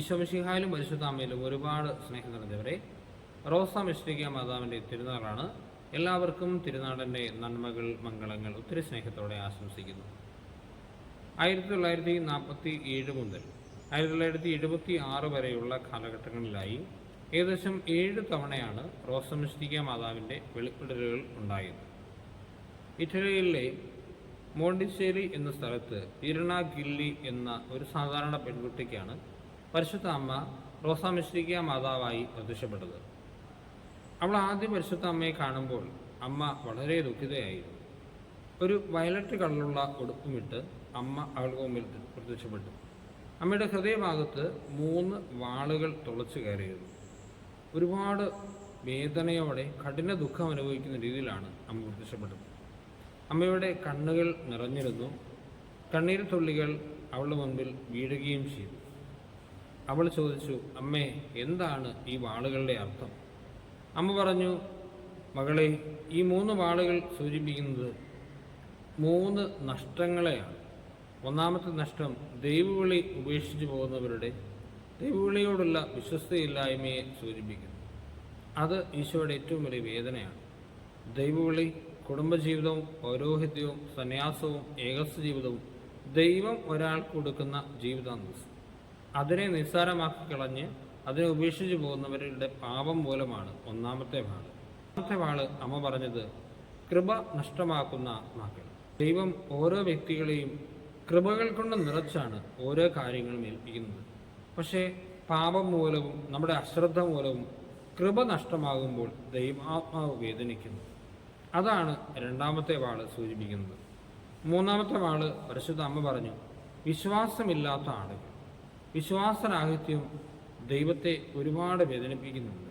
ഈശോമിഷിഹായാലും പരിശുദ്ധാമയിലും ഒരുപാട് സ്നേഹം നിറഞ്ഞവരെ റോസ മിഷ്ടിക മാതാവിന്റെ തിരുനാളാണ്. എല്ലാവർക്കും തിരുനാടിന്റെ നന്മകൾ മംഗളങ്ങൾ ഒത്തിരി സ്നേഹത്തോടെ ആശംസിക്കുന്നു. ആയിരത്തി തൊള്ളായിരത്തി നാൽപ്പത്തി ഏഴ് മുതൽ ആയിരത്തി തൊള്ളായിരത്തി എഴുപത്തി ആറ് വരെയുള്ള കാലഘട്ടങ്ങളിലായി ഏകദേശം ഏഴ് തവണയാണ് റോസ റോസമിഷ്ടിക മാതാവിന്റെ വെളിപ്പെടലുകൾ ഉണ്ടായത്. ഇറ്റലിയിലെ മോണ്ടിച്ചേരി എന്ന സ്ഥലത്ത് ഇരണ ഗില്ലി എന്ന ഒരു സാധാരണ പെൺകുട്ടിക്കാണ് പരിശുദ്ധ അമ്മ റോസാമിശ്രിക മാതാവായി പ്രത്യക്ഷപ്പെട്ടത്. അവൾ ആദ്യം പരിശുദ്ധ അമ്മയെ കാണുമ്പോൾ അമ്മ വളരെ ദുഃഖിതയായിരുന്നു. ഒരു വയലറ്റ് കളറുള്ള ഉടുപ്പുമിട്ട് അമ്മ അവൾക്ക് മുമ്പിൽ പ്രത്യക്ഷപ്പെട്ടു. അമ്മയുടെ ഹൃദയഭാഗത്ത് മൂന്ന് വാളുകൾ തുളച്ചു കയറിയിരുന്നു. ഒരുപാട് വേദനയോടെ കഠിന ദുഃഖം അനുഭവിക്കുന്ന രീതിയിലാണ് അമ്മ പ്രത്യക്ഷപ്പെട്ടത്. അമ്മയുടെ കണ്ണുകൾ നിറഞ്ഞിരുന്നു. കണ്ണീർ തുള്ളികൾ അവളുടെ മുൻപിൽ വീഴുകയും ചെയ്തു. അവൾ ചോദിച്ചു അമ്മേ എന്താണ് ഈ വാളുകളുടെ അർത്ഥം? അമ്മ പറഞ്ഞു മകളെ ഈ മൂന്ന് വാളുകൾ സൂചിപ്പിക്കുന്നത് മൂന്ന് നഷ്ടങ്ങളെയാണ്. ഒന്നാമത്തെ നഷ്ടം ദൈവവിളി ഉപേക്ഷിച്ചു പോകുന്നവരുടെ ദൈവവിളിയോടുള്ള വിശ്വസ്തയില്ലായ്മയെ സൂചിപ്പിക്കുന്നു. അത് ഈശോയുടെ ഏറ്റവും വലിയ വേദനയാണ്. ദൈവവിളി കുടുംബജീവിതവും പൗരോഹിത്യവും സന്യാസവും ഏകസ്വ ജീവിതവും ദൈവം ഒരാൾക്ക് കൊടുക്കുന്ന ജീവിതാന്തസ് അതിനെ നിസ്സാരമാക്കി കളഞ്ഞ് അതിനെ ഉപേക്ഷിച്ചു പോകുന്നവരുടെ പാപം മൂലമാണ് ഒന്നാമത്തെ വാൾ ഒന്നാമത്തെ വാൾ അമ്മ പറഞ്ഞത് കൃപ നഷ്ടമാക്കുന്ന ആത്മാക്കൾ ദൈവം ഓരോ വ്യക്തികളെയും കൃപകൾ കൊണ്ട് നിറച്ചാണ് ഓരോ കാര്യങ്ങളും ഏൽപ്പിക്കുന്നത്. പക്ഷേ പാപം മൂലവും നമ്മുടെ അശ്രദ്ധ മൂലവും കൃപ നഷ്ടമാകുമ്പോൾ ദൈവാത്മാവ് വേദനിക്കുന്നു. അതാണ് രണ്ടാമത്തെ വാൾ സൂചിപ്പിക്കുന്നത്. മൂന്നാമത്തെ വാൾ പരിശുദ്ധ അമ്മ പറഞ്ഞു വിശ്വാസമില്ലാത്ത ആളുകൾ വിശ്വാസരാഹിത്യം ദൈവത്തെ ഒരുപാട് വേദനിപ്പിക്കുന്നുണ്ട്.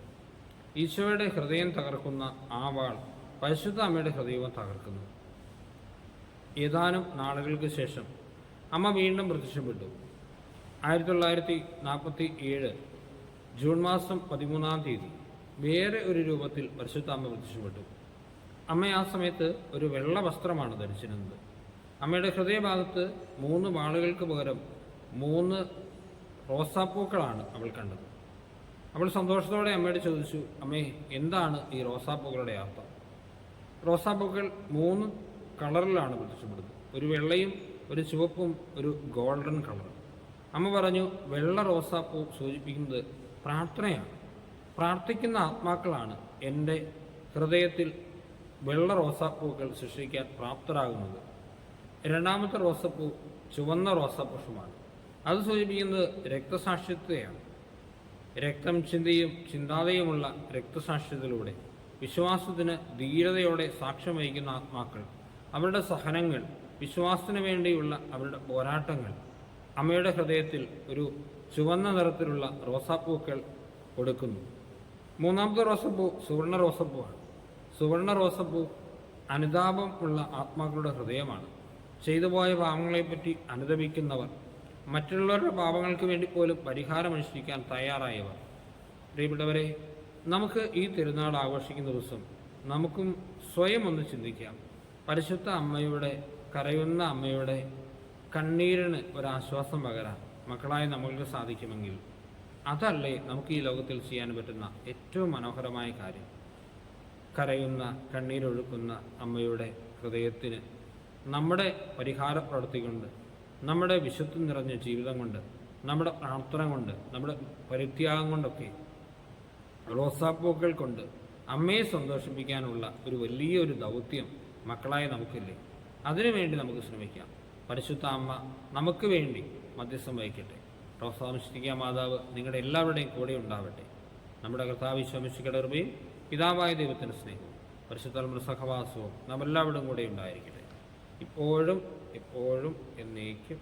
ഈശോയുടെ ഹൃദയം തകർക്കുന്ന ആ വാൾ പരിശുദ്ധ അമ്മയുടെ ഹൃദയവും തകർക്കുന്നു. ഏതാനും നാളുകൾക്ക് ശേഷം അമ്മ വീണ്ടും പ്രത്യക്ഷപ്പെട്ടു. ആയിരത്തി തൊള്ളായിരത്തി നാൽപ്പത്തി ഏഴ് ജൂൺ മാസം പതിമൂന്നാം തീയതി വേറെ ഒരു രൂപത്തിൽ പരിശുദ്ധ അമ്മ പ്രത്യക്ഷപ്പെട്ടു. അമ്മ ആ സമയത്ത് ഒരു വെള്ള വസ്ത്രമാണ് ധരിച്ചിരുന്നത്. അമ്മയുടെ ഹൃദയഭാഗത്ത് മൂന്ന് വാളുകൾക്ക് പകരം മൂന്ന് റോസാപ്പൂക്കളാണ് അവൾ കണ്ടത്. അവൾ സന്തോഷത്തോടെ അമ്മയോട് ചോദിച്ചു അമ്മേ എന്താണ് ഈ റോസാപ്പൂക്കളുടെ അർത്ഥം? റോസാപ്പൂക്കൾ മൂന്ന് കളറിലാണ് പ്രത്യക്ഷപ്പെടുന്നത്. ഒരു വെള്ളയും ഒരു ചുവപ്പും ഒരു ഗോൾഡൻ കളറും. അമ്മ പറഞ്ഞു വെള്ള റോസാപ്പൂ സൂചിപ്പിക്കുന്നത് പ്രാർത്ഥനയാണ്. പ്രാർത്ഥിക്കുന്ന ആത്മാക്കളാണ് എന്റെ ഹൃദയത്തിൽ വെള്ള റോസാപ്പൂക്കൾ സൃഷ്ടിക്കാൻ പ്രാപ്തരാകുന്നത്. രണ്ടാമത്തെ റോസാപ്പൂ ചുവന്ന റോസാപുഷ്പമാണ് അത് സൂചിപ്പിക്കുന്നത് രക്തസാക്ഷിത്വയാണ് രക്തം ചിന്തയും ചിന്താതയുമുള്ള രക്തസാക്ഷ്യത്തിലൂടെ വിശ്വാസത്തിന് ധീരതയോടെ സാക്ഷ്യം വഹിക്കുന്ന ആത്മാക്കൾ അവരുടെ സഹനങ്ങൾ വിശ്വാസത്തിന് വേണ്ടിയുള്ള അവരുടെ പോരാട്ടങ്ങൾ അമ്മയുടെ ഹൃദയത്തിൽ ഒരു ചുവന്ന നിറത്തിലുള്ള റോസാപ്പൂക്കൾ കൊടുക്കുന്നു. മൂന്നാമത്തെ റോസപ്പൂ സുവർണ റോസപ്പൂവാണ്. സുവർണ റോസപ്പൂ അനുതാപം ഉള്ള ആത്മാക്കളുടെ ഹൃദയമാണ്. ചെയ്തുപോയ പാവങ്ങളെപ്പറ്റി അനുദപിക്കുന്നവർ മറ്റുള്ളവരുടെ പാപങ്ങൾക്ക് വേണ്ടി പോലും പരിഹാരം അനുഷ്ഠിക്കാൻ തയ്യാറായവർ. പ്രിയപ്പെട്ടവരെ നമുക്ക് ഈ തിരുനാൾ ആഘോഷിക്കുന്ന ദിവസം നമുക്കും സ്വയം ഒന്ന് ചിന്തിക്കാം. പരിശുദ്ധ അമ്മയുടെ കരയുന്ന അമ്മയുടെ കണ്ണീരിന് ഒരാശ്വാസം പകരാൻ മക്കളായ നമ്മൾക്ക് സാധിക്കുമെങ്കിൽ അതല്ലേ നമുക്ക് ഈ ലോകത്തിൽ ചെയ്യാൻ പറ്റുന്ന ഏറ്റവും മനോഹരമായ കാര്യം. കരയുന്ന കണ്ണീരൊഴുക്കുന്ന അമ്മയുടെ ഹൃദയത്തിന് നമ്മുടെ പരിഹാര പ്രവൃത്തി കൊണ്ട് നമ്മുടെ വിശുദ്ധി നിറഞ്ഞ ജീവിതം കൊണ്ട് നമ്മുടെ പ്രാർത്ഥന കൊണ്ട് നമ്മുടെ പരിത്യാഗം കൊണ്ടൊക്കെ റോസാപ്പൂക്കൾ കൊണ്ട് അമ്മയെ സന്തോഷിപ്പിക്കാനുള്ള ഒരു വലിയൊരു ദൗത്യം മക്കളായ നമുക്കില്ലേ? അതിനുവേണ്ടി നമുക്ക് ശ്രമിക്കാം. പരിശുദ്ധ അമ്മ നമുക്ക് വേണ്ടി മധ്യസ്ഥം വഹിക്കട്ടെ. റോസാമിഷ്ഠിക മാതാവ് നിങ്ങളുടെ എല്ലാവരുടെയും കൂടെ ഉണ്ടാവട്ടെ. നമ്മുടെ കർത്താവ് ശമിഷ്ഠിക്കയുടെ പിതാവായ ദൈവത്തിന്റെ സ്നേഹവും പരിശുദ്ധ സഹവാസവും നാം എല്ലാവരുടെയും കൂടെ ഉണ്ടായിരിക്കട്ടെ. ഇപ്പോഴും എപ്പോഴും എന്നേക്കും